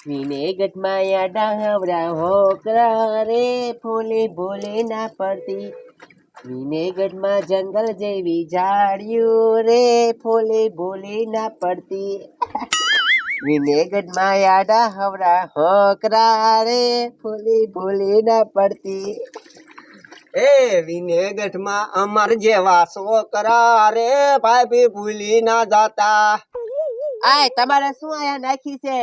વિનેગટમાં યાડા હવરા હોકરા રે ફૂલે ભૂલે ના પડતી વિનેગટમાં જંગલ જેવી ઝાડિયું રે ફૂલે ભૂલે ના પડતી વિનેગટમાં યાડા હવરા હોકરા રે ફૂલે ભૂલે ના પડતી એ વિનેગઢમાં અમર જેવા છોકરા રે ભાઈ ભૂલી ના જાતા આય તમારે શું આયા નાખી છે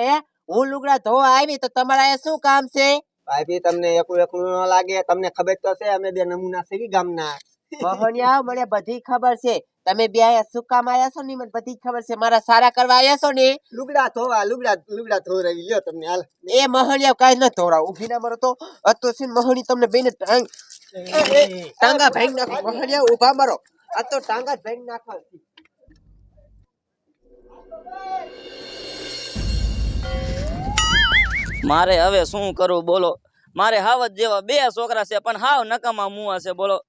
હે લુગડા ધોવા આવી તો તમારે આયા શું કામ છે? ભાઈ તમને એકલું એકલું ન લાગે તમને ખબર તો છે અમે બે નમૂના સેવી ગામના. મોહનિયા મને બધી ખબર છે. તમે બે આયા શું કામ આયા છો ને મને બધી ખબર છે. મારા સારા કરવા આયા છો ને? લુગડા ધોવા લુગડા લુગડા ધોરાવી લ્યો તમને હાલ. એ મોહનિયા કાઈ ન ધોરા ઊભી ના મરો તો. અતો છે મોહની તમને બેને ટાંગ ટાંગા ભાંગ નાખો મોહનિયા ઊભા મરો. અતો ટાંગા જ ભાંગ નાખો મારે હવે શું કરવું બોલો. મારે હાવત જેવા બે છોકરા છે પણ હાવ નકામા મુવા છે બોલો.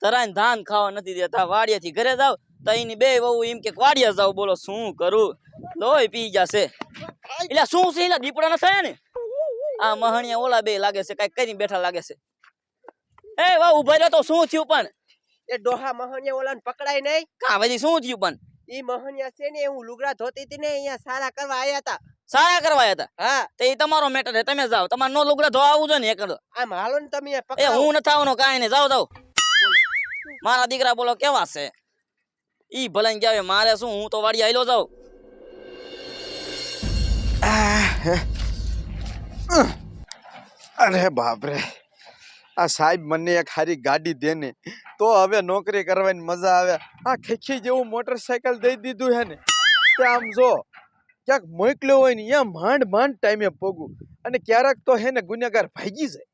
તરાઈને ધાન ખાવા નથી દેતા વાડિયાથી ઘરે જાવ તો એની બે વહુ એમ કે વાડિયા જાવ બોલો શું કરું? લોહી પી જશે એટલે શું છે એટલે દીપડા ન થયા ને? આ મહણિયા ઓલા બે લાગે છે કઈ કરીને બેઠા લાગે છે. એ વાહ ઊભા રહ્યો તો શું થયું પણ? એ ડોહા મહણિયા ઓલા પકડાય નહીં. કા વધી શું થયું પણ? ઈ મોહનિયા છે ને હું લુગડા ધોતી હતી ને અહીંયા સારા કરવા આયા હતા સારા કરવા હતા હા. તે ઈ તમારો મેટર છે. તમે જાઓ. તમારે નો લુગડા ધોવા આવવું જોઈએ ને એક આમ હાલો ને તમે એ હું નથી આવવાનો કાંઈ નહીં. જાઓ જાઓ. મારા દીકરા બોલો કેવા છે? ઈ ભલે ને કહેવાય મારે શું? હું તો વાડી આયલો જાઉં. અરે બાપરે. આ સાહેબ મને એક સારી ગાડી દે ને તો હવે નોકરી કરવાની મજા આવે. આ ખેખી જેવું મોટરસાયકલ દઈ દીધું હે ને. તે આમ જો, ક્યાંક મોકલ્યો હોય ને ત્યાં માંડ માંડ ટાઈમે પોગું. અને ક્યારેક તો હે ને ગુનેગાર ભાગી જાય.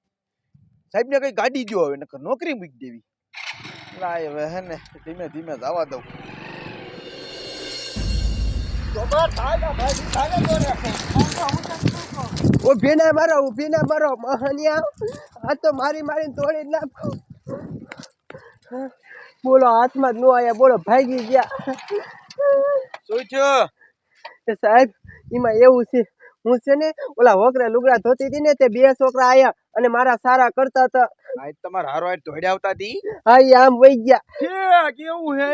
સાહેબને કંઈ ગાડી દો હવે, નકર નોકરી મૂકી દેવી. લાય હવે હે ને, ધીમે ધીમે જવા દઉં. ઊભી ના મારો ઊભી ના મારો મહનિયા. આ તો મારી મારી તોડી નાખો. બોલો હાથમાં જ નો આયા બોલો ભાગી ગયા. શું થયું? સાહેબ એમાં એવું છે. હું છે ને ઓલા વોકરા લુગડા ધોતી હતી ને તે બે છોકરા આયા અને મારા સારા કરતા હતા. આજ તમાર હારો હાર ધોડ્યા આવતા હતી હા એ આમ વહી ગયા. કે કેવું હે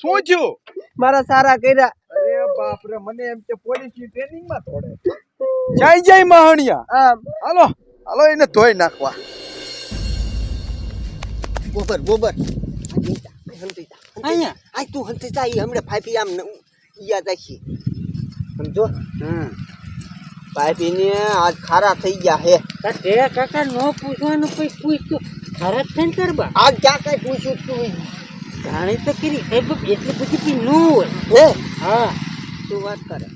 શું થયું? મારા સારા કર્યા. અરે બાપ રે મને એમ કે પોલીસની ટ્રેનિંગમાં થોડે જાય જાય મહાણિયા. આમ. હાલો હાલો એને ધોઈ નાખવા. ગોબર ગોબર. અહીંયા. આ તું હંતી જા ઈ હમણે ફાઈપી આમ ઈયા જાખી સમજો? હમ. ફાફી ને આજ ખારા થઈ ગયા હે. તે કાકા નો પૂછવાનું કોઈ પૂછતું. ખરાબ થઈને કરવા આજ ક્યાં કઈ પૂછ્યું તું. જાણે તો કરી એટલી બધી બી ન હોય. હે? હા. તું વાત કરે.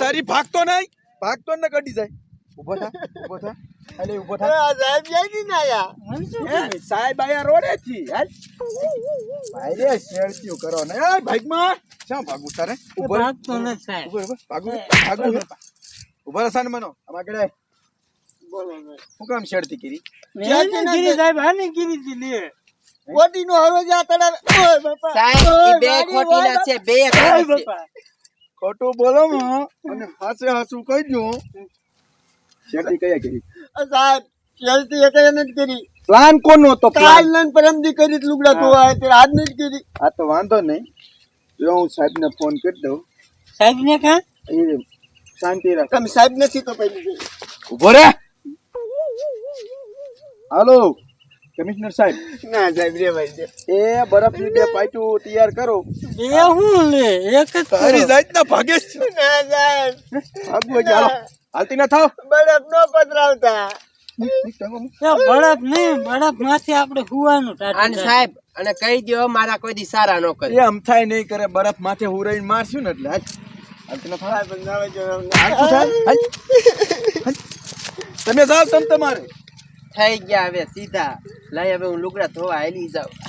તારી ભાગતો નહીં. ભાગતો ને કડી જાય. ઊભો થા ઊભો થા. અલે ઊભો થા. આ સાહેબ જાય ની ના યા સાહેબ આયા રોડે થી હાલ. ભાઈ રે શેરતીઓ કરો ને એ ભાગમાં. ક્યાં ભાગુ તારે? ઊભો ભાગતો ન સાહેબ ઊભો ભાગુ ભાગુ ઊભો રસાન મનો. અમાર કડે ગડાય હું કામ શેરતી કરી મેં કરી સાહેબ હાની ગીરી હતી લે. કોટી નો હરો જા તડા ઓય બાપા. સાહેબ બે ખોટી ના છે બે ખોટી ખોટું બોલો અને હાસે હાસું કહી દો શેરતી કયા કરી? સાહેબ ચલતી એક નથી કરી. પ્લાન કોનો તો કાલ નન પરમદી કરી લુગડા તો આ તે આજ નથી કરી. આ તો વાંધો નહીં. જો હું સાહેબને ફોન કરી દઉં. સાહેબને કા? એ શાંતિ રાખ. તમે સાહેબ નથી તો પહેલી ઊભો રે. હાલો. કમિશનર સાહેબ. ના સાહેબ રે ભાઈ એ એ બરફની બે પાઇટું તૈયાર કરો. બે હું લે એક જ તારી જાતના ભાગે છે. ના સાહેબ. આગુ હાલો. હાલતી ના થાવ. બરફ નો પતરાવતા બળફ નહીં બળફ માથે આપણે હુવાનું અને સાહેબ અને કહી દો મારા કોઈ દી સારા નો કરે. એ અમથાય નહીં કરે બરફ માથે હુરાઈને મારશું ને એટલે. હાલ. હાલતી ના થાવ. થાય. તમે જાઓ તમ તમારે. થઈ ગયા હવે સીધા. લઈ હવે હું લુગડા ધોવા હેલી જાઉં